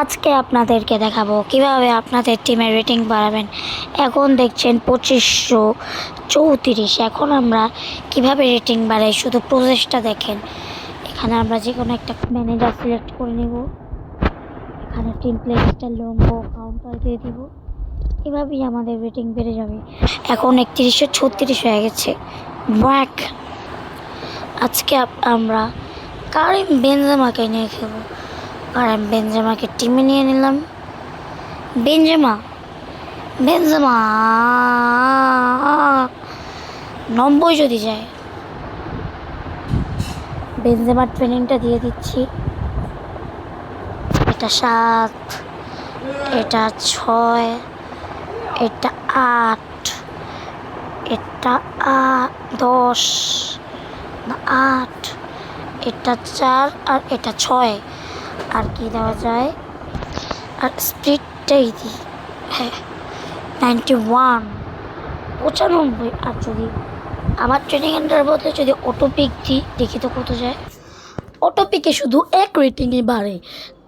আজকে আপনাদেরকে দেখাবো কীভাবে আপনাদের টিমের রেটিং বাড়াবেন। এখন দেখছেন পঁচিশশো চৌত্রিশ। এখন আমরা কীভাবে রেটিং বাড়াই শুধু প্রসেসটা দেখেন। এখানে আমরা যে কোনো একটা ম্যানেজার সিলেক্ট করে নেব। এখানে টিম প্লেসটা লম্ব কাউন্টার দিয়ে দিব। এভাবেই আমাদের রেটিং বেড়ে যাবে। এখন একত্রিশশো ছত্রিশ হয়ে গেছে। ব্যাক আজকে আমরা কারিম বেনজামাকে নিয়ে খেলব। কারিম বেনজামাকে টিমে নিয়ে নিলাম। বেনজামা বেনজামা নব্বই যদি যায়। বেনজামার ট্রেনিংটা দিয়ে দিচ্ছি। এটা সাত, এটা ছয়, এটা আট এটা আট, দশ, আট, এটা চার আর এটা ছয়। আর কি দেওয়া যায়? আর স্প্রিটটাই দিই। হ্যাঁ নাইনটি ওয়ান পঁচানব্বই। আর যদি আমার ট্রেনিং এন্টার বলতে যদি অটোপিক দিই, দেখি তো কত যায়? অটোপিকে শুধু এক রেটিংই বাড়ে,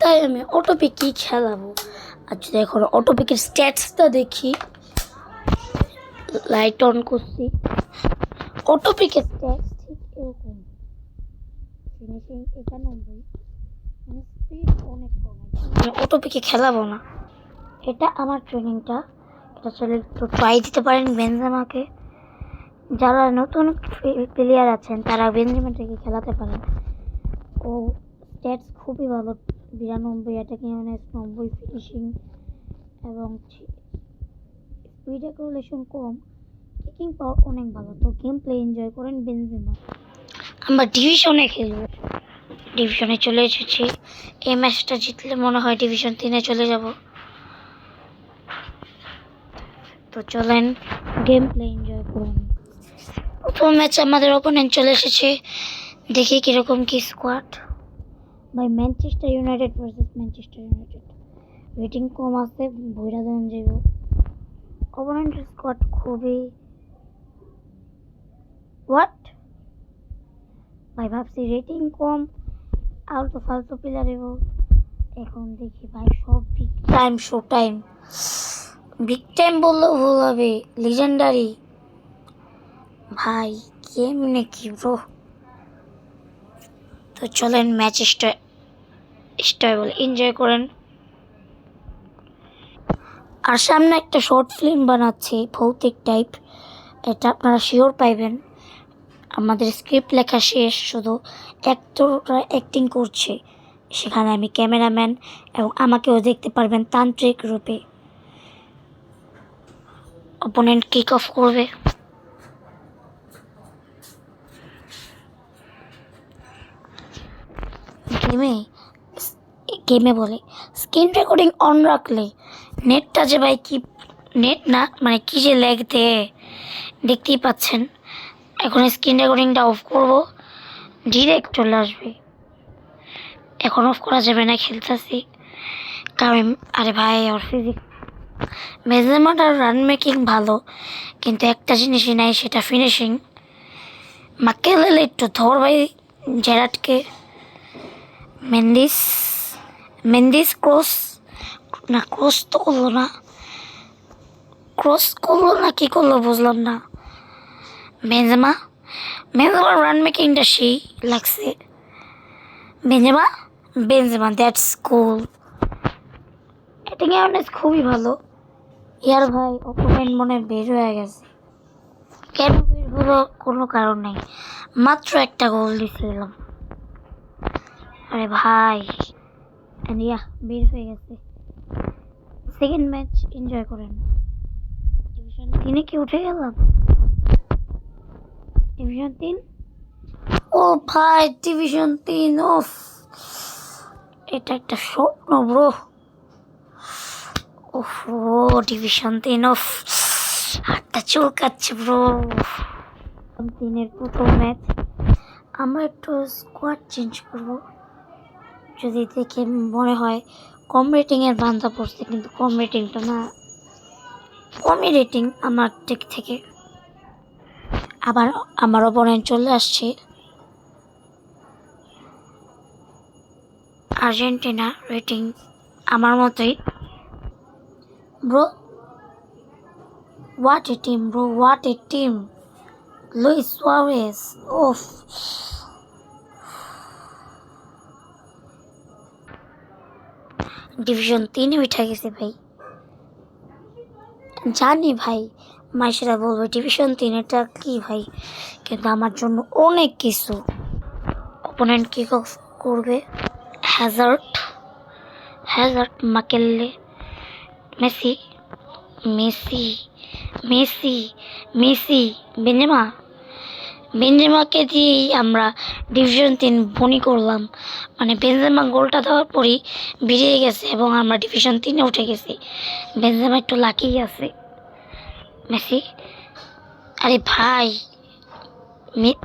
তাই আমি অটোপিকই খেলাবো। আর যদি এখন অটোপিকের স্ট্যাটসটা দেখি লাইট অন করছি। অটোপিকের স্ট্যাটস ঠিক এরকম ফিনিশিং একানব্বই মানে স্পিড অনেক কম আমি অটোপিকে খেলাবো না। এটা আমার ট্রেনিংটা এটা চলে একটু ট্রাই দিতে পারেন বেনজামাকে। যারা নতুন প্লেয়ার আছেন, তারা বেনজামাটাকে খেলাতে পারেন। ও স্ট্যাটস খুবই ভালো। বিরানব্বই অ্যাটাকিং ইউনিট নব্বই ফিনিশিং এবং স্পিড অ্যাকুলেশন কম। কিকিং পাওয়ার অনেক ভালো। তো গেম প্লে এনজয় করেন বেনজেমা। আমরা ডিভিশনে খেলব। ডিভিশনে চলে এসেছি। এই ম্যাচটা জিতলে মনে হয় ডিভিশন তিনে চলে যাব। তো চলেন গেম প্লে এনজয় করুন। প্রথম ম্যাচ আমাদের ওপোনেন্ট চলে এসেছে। দেখি কীরকম কি squad by Manchester United versus Manchester United rating কম আছে ভৈরা দেন যাব ওপোনেন্টের স্কোয়াড খুবই হোয়াট ভাই, ভাবছি রেটিং কম। আলতো ফালতু প্লেয়ার এবং এখন দেখি ভাই সব big time show time big time বললেও ভুল হবে লিজেন্ডারি ভাই, কেমনে কি ব্রো তো চলেন ম্যাচ স্টার স্টার বলে এনজয় করেন। আর সামনে একটা শর্ট ফিল্ম বানাচ্ছি, ভৌতিক টাইপ এটা আপনারা শিওর পাইবেন। আমাদের স্ক্রিপ্ট লেখা শেষ, শুধু অ্যাক্টররা অ্যাক্টিং করছে। সেখানে আমি ক্যামেরাম্যান এবং আমাকেও দেখতে পারবেন তান্ত্রিক রূপে। অপোনেন্ট কিক অফ করবে। গেমে গেমে বলে স্ক্রিন রেকর্ডিং অন রাখলে নেটটা যে ভাই কি নেট না মানে কী যে দেয়, দেখতেই পাচ্ছেন। এখন স্ক্রিন রেকর্ডিংটা অফ করব ডিরেক্ট চলে আসবে। এখন অফ করা যাবে না, খেলতেছি। কারণ, আরে ভাই, ওর ফিজিক মেজারমেন্ট আর রান মেকিং ভালো, কিন্তু একটা জিনিসই নাই, সেটা ফিনিশিং মাকে লেলে একটু ধর ভাই, জেরাটকে। মেন্দিস মেন্দিস ক্রস না ক্রস তো করল না। ক্রস করল না, কী করল বুঝলাম না। বেঞ্জামা বেঞ্জামার রান মেকিংটা সেই লাগছে Benzema Benzema that's cool অ্যাটিং awareness খুবই ভালো ইয়ার ভাই অপোনেন্ট মনে বের হয়ে গেছে কেন বের হলো কোনো কারণ নেই মাত্র একটা গোল দিয়েছিলাম আরে ভাই ইয়া বের হয়ে গেছে সেকেন্ড ম্যাচ এনজয় করেন ডিভিশন তিনে কি উঠে গেলাম ডিভিশন তিন? ও ভাই ডিভিশন তিন ওফ এটা একটা স্বপ্ন ব্রো ও ডিভিশন তিন ওফ হাতটা চুলকাচ্ছে ব্রো তিনের প্রথম ম্যাচ আমরা একটু স্কোয়াড চেঞ্জ করব। যদি দেখে মনে হয় কম রেটিংয়ের বান্ধা পড়ছে কিন্তু কম রেটিংটা না। কমই রেটিং আমার দিক থেকে। আবার আমার অপোনেন্ট চলে আসছে। আর্জেন্টিনা রেটিং আমার মতোই। Bro what a team bro what a team Luis Suarez of division তিনে উঠে গেছে ভাই। জানি ভাই মাইসেরা বলবে ডিভিশন তিন, এটা কি ভাই? কিন্তু আমার জন্য অনেক কিছু। অপোনেন্ট অফ করবে। Hazard Hazard Makelele Messi Messi Messi Messi Benzema বেঞ্জেমাকে দিয়েই আমরা ডিভিশন তিন বনি করলাম মানে বেঞ্জেমা গোলটা দেওয়ার পরই বেরিয়ে গেছে এবং আমরা ডিভিশন তিনে উঠে গেছি। বেঞ্জেমা একটু লাকিই আছে। মেসি আরে ভাই মে-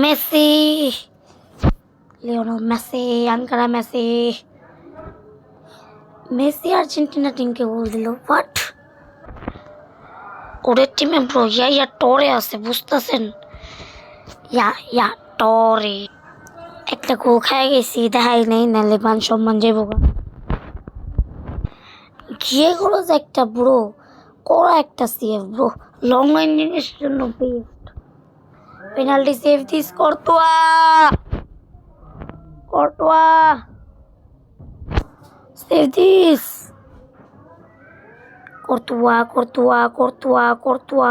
মেসি লিওনেল মেসি আঙ্কারা মেসি মেসি আর্জেন্টিনা টিমকে গোল দিল হোয়াট ওদের টিমে ব্রো ইয়া ইয়া টরে আছে বুঝতেছেন ইয়া ইয়া টরে একটা গোল খাই গেছি দেখাই নেই নাহলে মান সম্মান যাব যে একটা ব্রো করা একটা সেভ ব্রো লং লাইন জিনিসের জন্য best penalty save this Courtois Courtois save this Courtois Courtois Courtois Courtois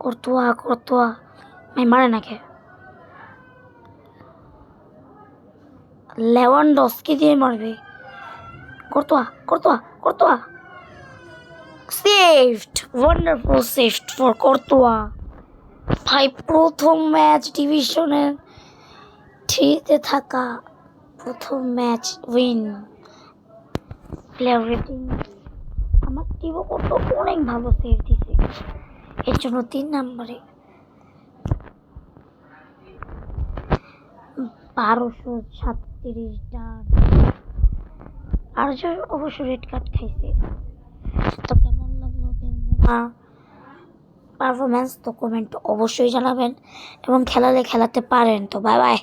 Courtois Courtois আমি মারে নাকি লেওয়ান্ডস্কি দিয়ে মারবে। Courtois Courtois Courtois. Saved wonderful saved for Courtois. ভাই, প্রথম ম্যাচ ডিভিশনের থ্রিতে থাকা প্রথম ম্যাচ উইন প্লেয়ার রেটিং আমার টিমও কত অনেক ভালো সেভ দিছে। এর জন্য তিন নম্বরে। বারোশো সাতত্রিশ আর যে অবশ্য রেড কার্ড খাইছে। তো কেমন লাগল বেনজেমা পারফরমেন্স তো কমেন্ট অবশ্যই জানাবেন এবং খেলালে খেলাতে পারেন তো বাই বাই